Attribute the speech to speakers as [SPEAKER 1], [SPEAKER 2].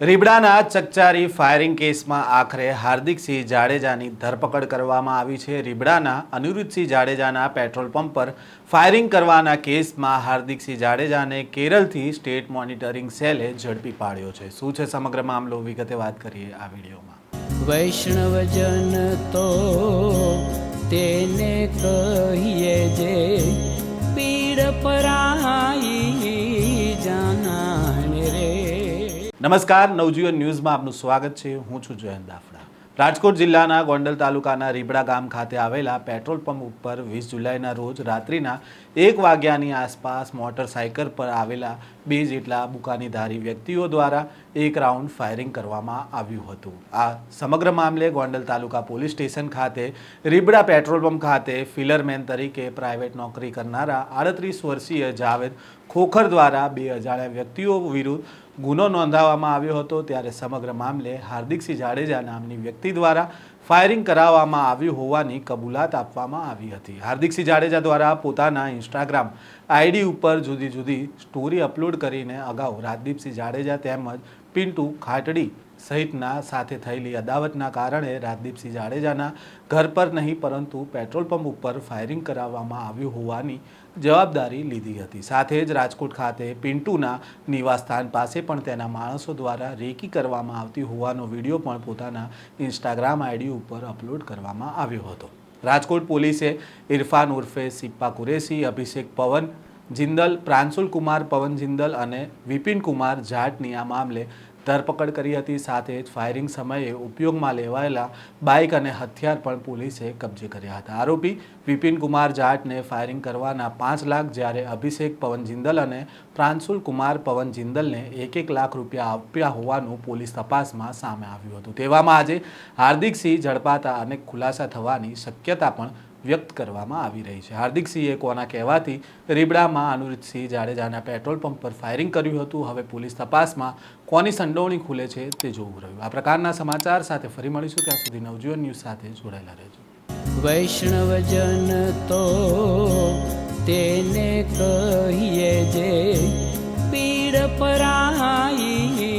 [SPEAKER 1] રીબડાના ચકચારી firing કેસમાં આખરે હાર્દિકસિંહ જાડેજાની ધરપકડ કરવામાં આવી છે. રીબડાના અનિરુદ્ધસિંહ જાડેજાના પેટ્રોલ પંપ પર ફાયરિંગ કરવાના કેસમાં હાર્દિકસિંહ જાડેજાને કેરળથી સ્ટેટ મોનિટરિંગ સેલે ઝડપી પાડ્યો છે. શું છે સમગ્ર મામલો? વિગતે વાત કરીએ આ વિડીયોમાં.
[SPEAKER 2] વૈષ્ણવજન તો તેને કહીએ જે પીડ પરાઈ
[SPEAKER 1] નમસ્કાર, નવજીવન ન્યૂઝમાં આપનું સ્વાગત છે. હું છું જયંત દાફડા. રાજકોટ જિલ્લાના ગોંડલ તાલુકાના રીબડા ગામ ખાતે આવેલા પેટ્રોલ પંપ ઉપર વીસ જુલાઈના રોજ રાત્રિના એક વાગ્યાની આસપાસ મોટરસાયકલ પર આવેલા બે જેટલા બુકાનીધારી વ્યક્તિઓ દ્વારા એક રાઉન્ડ ફાયરિંગ કરવામાં આવ્યું હતું. આ સમગ્ર મામલે ગોંડલ તાલુકા પોલીસ સ્ટેશન ખાતે રીબડા પેટ્રોલ પંપ ખાતે ફિલરમેન તરીકે પ્રાઇવેટ નોકરી કરનારા આડત્રીસ વર્ષીય જાવેદ ખોખર દ્વારા બે અજાણ્યા વ્યક્તિઓ વિરુદ્ધ ગુનો નોંધાવવામાં આવ્યો હતો ત્યારે સમગ્ર મામલે હાર્દિકસિંહ જાડેજા નામની વ્યક્તિ દ્વારા ફાયરિંગ કરાવવામાં આવ્યું હોવાની કબૂલાત આપવામાં આવી હતી. હાર્દિકસિંહ જાડેજા દ્વારા પોતાના ઇન્સ્ટાગ્રામ આઈડી ઉપર જુદી જુદી સ્ટોરી અપલોડ કરીને અગાઉ રાજદીપસિંહ જાડેજા તેમજ પિન્ટુ ખાટડી સહિતના સાથે થયેલી અદાવતના કારણે રાજદીપસિંહ જાડેજાના ઘર પર નહીં, પરંતુ પેટ્રોલ પંપ ઉપર ફાયરિંગ કરાવવામાં આવ્યું હોવાની જવાબદારી લીધી હતી. સાથે જ રાજકોટ ખાતે પિન્ટુના નિવાસસ્થાન પાસે પણ તેના માણસો દ્વારા રેકી કરવામાં આવતી હોવાનો વીડિયો પણ પોતાના ઇન્સ્ટાગ્રામ આઈડી ઉપર અપલોડ કરવામાં આવ્યો હતો. રાજકોટ પોલીસે ઇરફાન ઉર્ફે સિપ્પા કુરેશી, અભિષેક પવન જિંદલ, પ્રાંશુલ કુમાર પવન જિંદલ અને વિપિન કુમાર જાટની આ મામલે ધરપકડ કરી હતી. સાથે જ ફાયરિંગ સમયે ઉપયોગમાં લેવાયેલા બાઇક અને હથિયાર પણ પોલીસે કબજે કર્યા હતા. આરોપી વિપિન કુમાર જાટને ફાયરિંગ કરવાના પાંચ લાખ જ્યારે અભિષેક પવન જિંદલ અને પ્રાંશુલ કુમાર પવન જિંદલને એક એક લાખ રૂપિયા આપ્યા હોવાનું પોલીસ તપાસમાં સામે આવ્યું હતું. તેવામાં આજે હાર્દિક સિંહ ઝડપાતા અનેક ખુલાસા થવાની શક્યતા પણ વ્યક્ત કરવામાં આવી રહી છે. હાર્દિક સિંહે કોના કહેવાથી રીબડામાં અનુરૂધસિંહ જાડેજાના પેટ્રોલ પંપ પર ફાયરિંગ કર્યું હતું. હવે પોલીસ તપાસમાં કોની સંડોવણી ખુલે છે તે જોવું રહ્યું. આ પ્રકારના સમાચાર સાથે ફરી મળીશું. ત્યાં સુધી નવજીવન ન્યૂઝ સાથે જોડાયેલા રહેજો.
[SPEAKER 2] વૈષ્ણવજન તો તેને કહીએ જે પીડ પરાઈ